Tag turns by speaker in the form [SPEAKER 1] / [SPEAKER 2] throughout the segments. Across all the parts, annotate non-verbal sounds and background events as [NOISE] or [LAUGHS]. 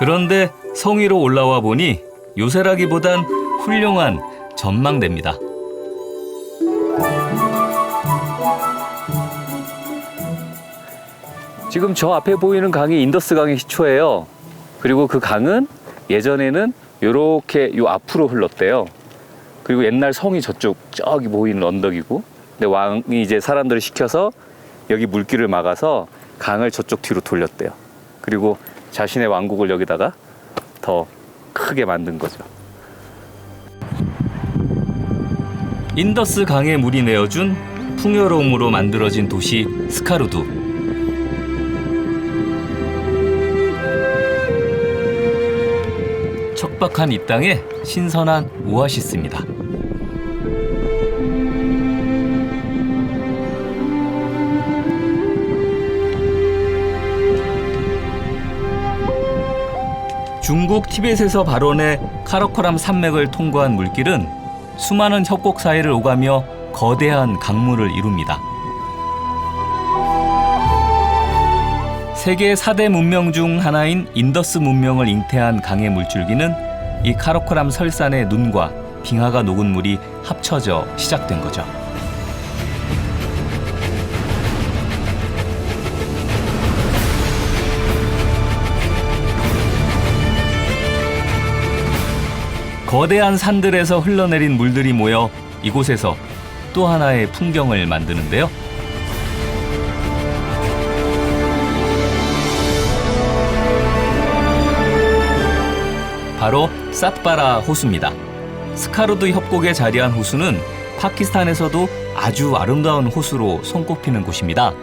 [SPEAKER 1] 그런데 성 위로 올라와 보니 요새라기보단 훌륭한 전망대입니다.
[SPEAKER 2] 지금 저 앞에 보이는 강이 인더스 강의 시초예요. 그리고 그 강은 예전에는 요렇게 요 앞으로 흘렀대요. 그리고 옛날 성이 저쪽 저기 보이는 언덕이고 근데 왕이 이제 사람들을 시켜서 여기 물길을 막아서 강을 저쪽 뒤로 돌렸대요. 그리고 자신의 왕국을 여기다가 더 크게 만든 거죠.
[SPEAKER 1] 인더스 강의 물이 내어준 풍요로움으로 만들어진 도시 스카루두. 척박한 이 땅에 신선한 오아시스입니다. 중국 티벳에서 발원해 카라코람 산맥을 통과한 물길은 수많은 협곡 사이를 오가며 거대한 강물을 이룹니다. 세계 4대 문명 중 하나인 인더스 문명을 잉태한 강의 물줄기는 이 카라코람 설산의 눈과 빙하가 녹은 물이 합쳐져 시작된 거죠. 거대한 산들에서 흘러내린 물들이 모여 이곳에서 또 하나의 풍경을 만드는데요. 바로 삿바라 호수입니다. 스카루드 협곡에 자리한 호수는 파키스탄에서도 아주 아름다운 호수로 손꼽히는 곳입니다.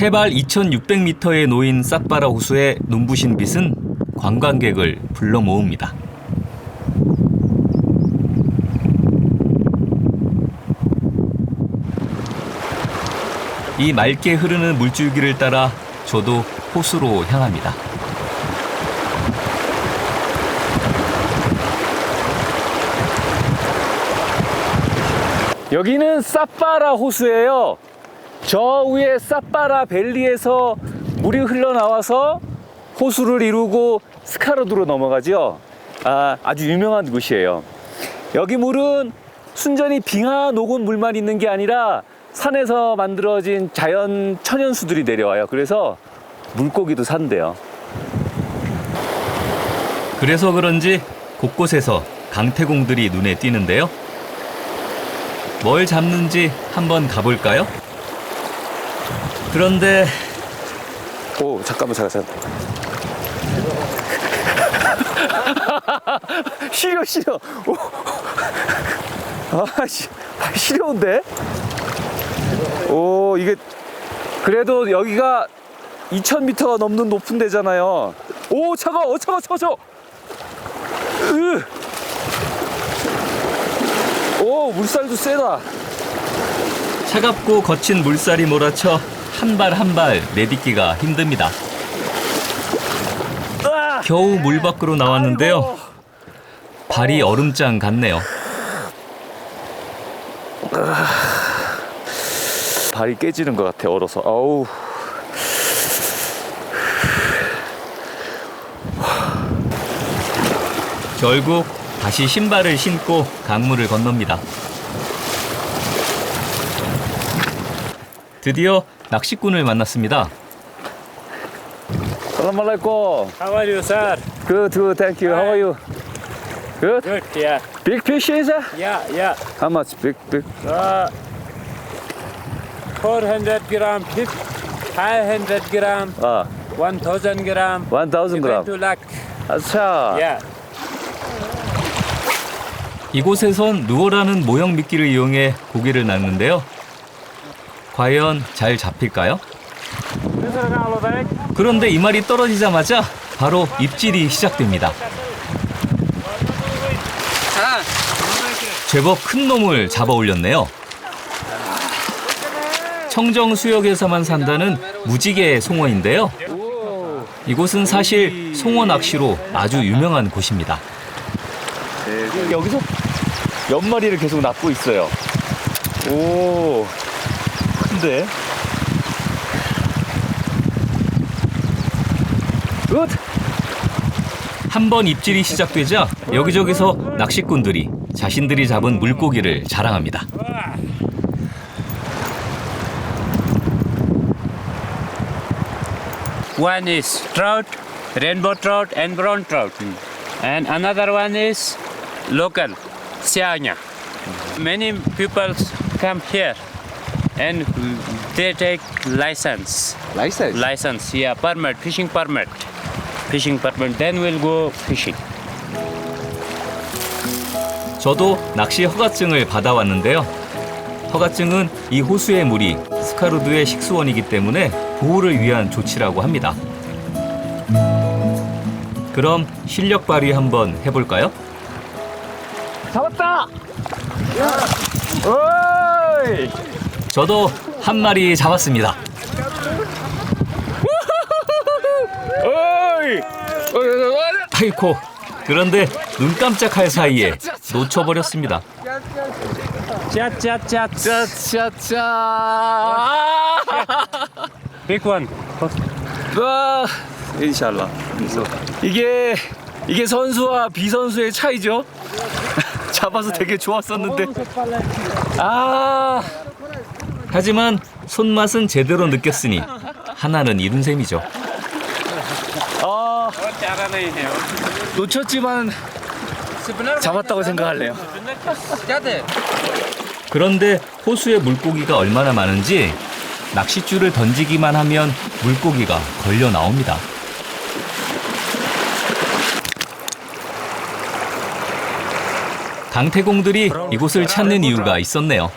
[SPEAKER 1] 해발 2,600m에 놓인 삿바라 호수의 눈부신 빛은 관광객을 불러 모읍니다. 이 맑게 흐르는 물줄기를 따라 저도 호수로 향합니다.
[SPEAKER 2] 여기는 사파라 호수예요. 저 위에 사파라 밸리에서 물이 흘러나와서 호수를 이루고 스카르두로 넘어가죠. 아, 아주 유명한 곳이에요. 여기 물은 순전히 빙하 녹은 물만 있는 게 아니라 산에서 만들어진 자연 천연수들이 내려와요. 그래서 물고기도 산대요.
[SPEAKER 1] 그래서 그런지 곳곳에서 강태공들이 눈에 띄는데요. 뭘 잡는지 한번 가볼까요? 그런데
[SPEAKER 2] 오, 잠깐만, 잠깐, 잠깐. [LAUGHS] 시려, 시려. 오. 아, 시, 아, 시려운데? 오, 이게, 그래도 여기가 2,000m가 넘는 높은 데잖아요. 오, 차가워, 어, 차가워, 차가워, 차가워. 으. 오, 물살도 세다.
[SPEAKER 1] 차갑고 거친 물살이 몰아쳐 한 발 한 발 내딛기가 힘듭니다. 겨우 물 밖으로 나왔는데요. 발이 얼음장 같네요.
[SPEAKER 2] 발이 깨지는 것 같아, 얼어서. 아우.
[SPEAKER 1] 결국 다시 신발을 신고 강물을 건넙니다. 드디어 낚시꾼을 만났습니다.
[SPEAKER 2] 살람 알라이쿰.
[SPEAKER 3] How are you, sir?
[SPEAKER 2] Good, good, thank you. How are you? Good?
[SPEAKER 3] Good, yeah.
[SPEAKER 2] Big fish is it?
[SPEAKER 3] Yeah, yeah.
[SPEAKER 2] How much? Big, big.
[SPEAKER 3] Uh, 400 gram fish, 500 gram,
[SPEAKER 2] 아,
[SPEAKER 3] 1000 gram.
[SPEAKER 2] 1000
[SPEAKER 3] Depend
[SPEAKER 2] gram.
[SPEAKER 3] to luck.
[SPEAKER 2] 아차.
[SPEAKER 3] Yeah.
[SPEAKER 1] 이곳에선 누어라는 모형 미끼를 이용해 고기를 낚는데요. 과연 잘 잡힐까요? 그런데 이 말이 떨어지자마자 바로 입질이 시작됩니다. 제법 큰 놈을 잡아 올렸네요. 청정 수역에서만 산다는 무지개 송어인데요. 이곳은 사실 송어 낚시로 아주 유명한 곳입니다.
[SPEAKER 2] 여기서 몇 마리를 계속 낚고 있어요. 오. 큰데. 굿.
[SPEAKER 1] 한번 입질이 시작되자 여기저기서 낚시꾼들이 자신들이 잡은 물고기를 자랑합니다.
[SPEAKER 3] One is trout, rainbow trout, and brown trout. And another one is local, sianya. Many people come here and they take license.
[SPEAKER 2] 라이센스.
[SPEAKER 3] License, yeah, permit, fishing permit. Fishing permit, then we'll go fishing.
[SPEAKER 1] 저도 낚시 허가증을 받아왔는데요. 허가증은 이 호수의 물이 스카루드의 식수원이기 때문에 보호를 위한 조치라고 합니다. 그럼 실력 발휘 한번 해볼까요?
[SPEAKER 2] 잡았다. 오이.
[SPEAKER 1] 저도 한 마리 잡았습니다. 아이코 그런데 눈 깜짝할 사이에 놓쳐버렸습니다.
[SPEAKER 3] Chat, chat, chat.
[SPEAKER 2] 짜짜짜.
[SPEAKER 3] Pick one.
[SPEAKER 2] 와, 인샬라. 이게 이게 선수와 비선수의 차이죠. [LAUGHS] 잡아서 되게 좋았었는데. 아,
[SPEAKER 1] 하지만 손맛은 제대로 느꼈으니 하나는 이룬 셈이죠.
[SPEAKER 2] 아 놓쳤지만 잡았다고 생각할래요.
[SPEAKER 1] 그런데 호수에 물고기가 얼마나 많은지 낚싯줄을 던지기만 하면 물고기가 걸려 나옵니다. 강태공들이 이곳을 찾는 이유가 있었네요.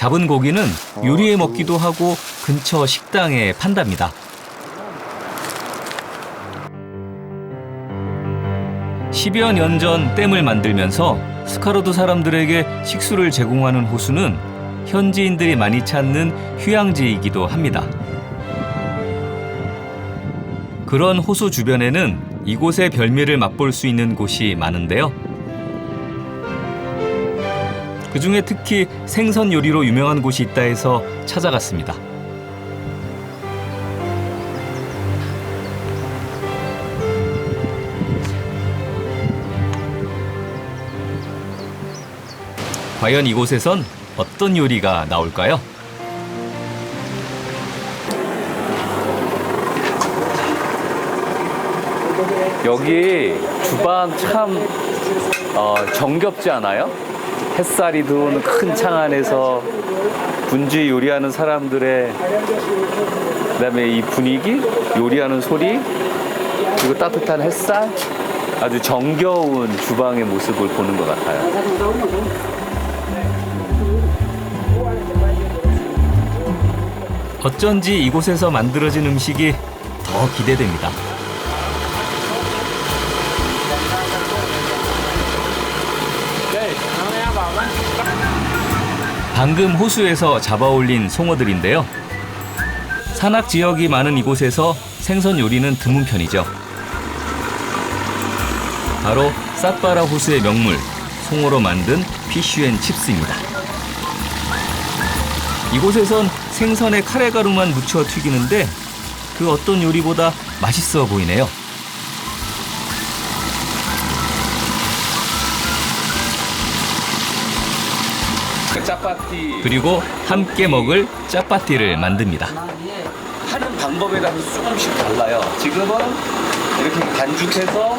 [SPEAKER 1] 잡은 고기는 요리해 먹기도 하고 근처 식당에 판답니다. 10여 년 전 댐을 만들면서 스카로드 사람들에게 식수를 제공하는 호수는 현지인들이 많이 찾는 휴양지이기도 합니다. 그런 호수 주변에는 이곳의 별미를 맛볼 수 있는 곳이 많은데요. 그 중에 특히 생선 요리로 유명한 곳이 있다 해서 찾아갔습니다. 과연 이곳에선 어떤 요리가 나올까요?
[SPEAKER 2] 여기 주방 참 어, 정겹지 않아요? 햇살이 들어오는 큰 창 안에서 분주히 요리하는 사람들의 그다음에 이 분위기, 요리하는 소리, 그리고 따뜻한 햇살, 아주 정겨운 주방의 모습을 보는 것 같아요.
[SPEAKER 1] 어쩐지 이곳에서 만들어진 음식이 더 기대됩니다. 방금 호수에서 잡아올린 송어들인데요. 산악 지역이 많은 이곳에서 생선 요리는 드문 편이죠. 바로 삿바라 호수의 명물 송어로 만든 피쉬앤칩스입니다. 이곳에선 생선에 카레가루만 묻혀 튀기는데 그 어떤 요리보다 맛있어 보이네요.
[SPEAKER 2] 그 짜파티
[SPEAKER 1] 그리고 함께 먹을 짜파티를 만듭니다.
[SPEAKER 2] 하는 방법에 따라서 조금씩 달라요. 지금은 이렇게 반죽해서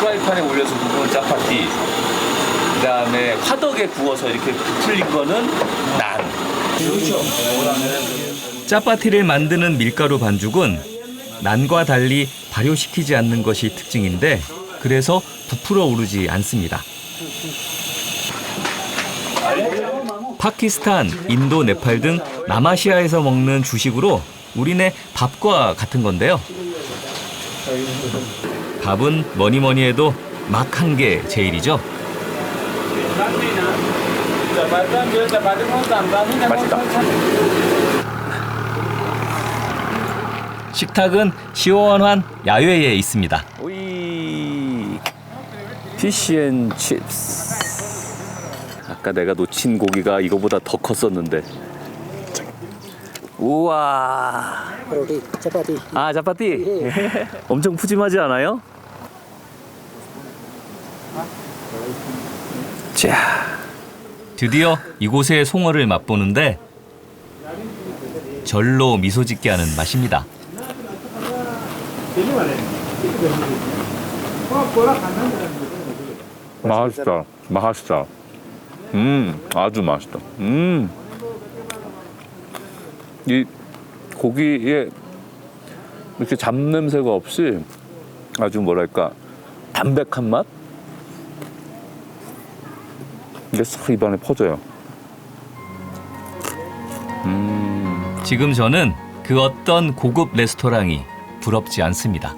[SPEAKER 2] 프라이팬에 올려서 구운 짜파티. 그 다음에 화덕에 구워서 이렇게 부풀린 거는 난. 그렇죠.
[SPEAKER 1] 짜파티를 만드는 밀가루 반죽은 난과 달리 발효시키지 않는 것이 특징인데 그래서 부풀어 오르지 않습니다. 파키스탄, 인도, 네팔 등 남아시아에서 먹는 주식으로 우리네 밥과 같은 건데요. 밥은 뭐니 뭐니 해도 막 한 게 제일이죠.
[SPEAKER 2] 맛있다.
[SPEAKER 1] 식탁은 시원한 야외에 있습니다.
[SPEAKER 2] 오이 피쉬 앤 칩스 아까 내가 놓친 고기가 이거보다 더 컸었는데. 우와.
[SPEAKER 4] roti chapati
[SPEAKER 2] 아, 자파티. [LAUGHS] 엄청 푸짐하지 않아요? 자,
[SPEAKER 1] 드디어 이곳의 송어를 맛보는데 절로 미소 짓게 하는 맛입니다.
[SPEAKER 2] 맛있다. 맛있다. 음, 아주 맛있다. 음. 이 고기에 이렇게 잡냄새가 없이 아주 뭐랄까 담백한 맛? 이게 싹 입안에 퍼져요.
[SPEAKER 1] 지금 저는 그 어떤 고급 레스토랑이 부럽지 않습니다.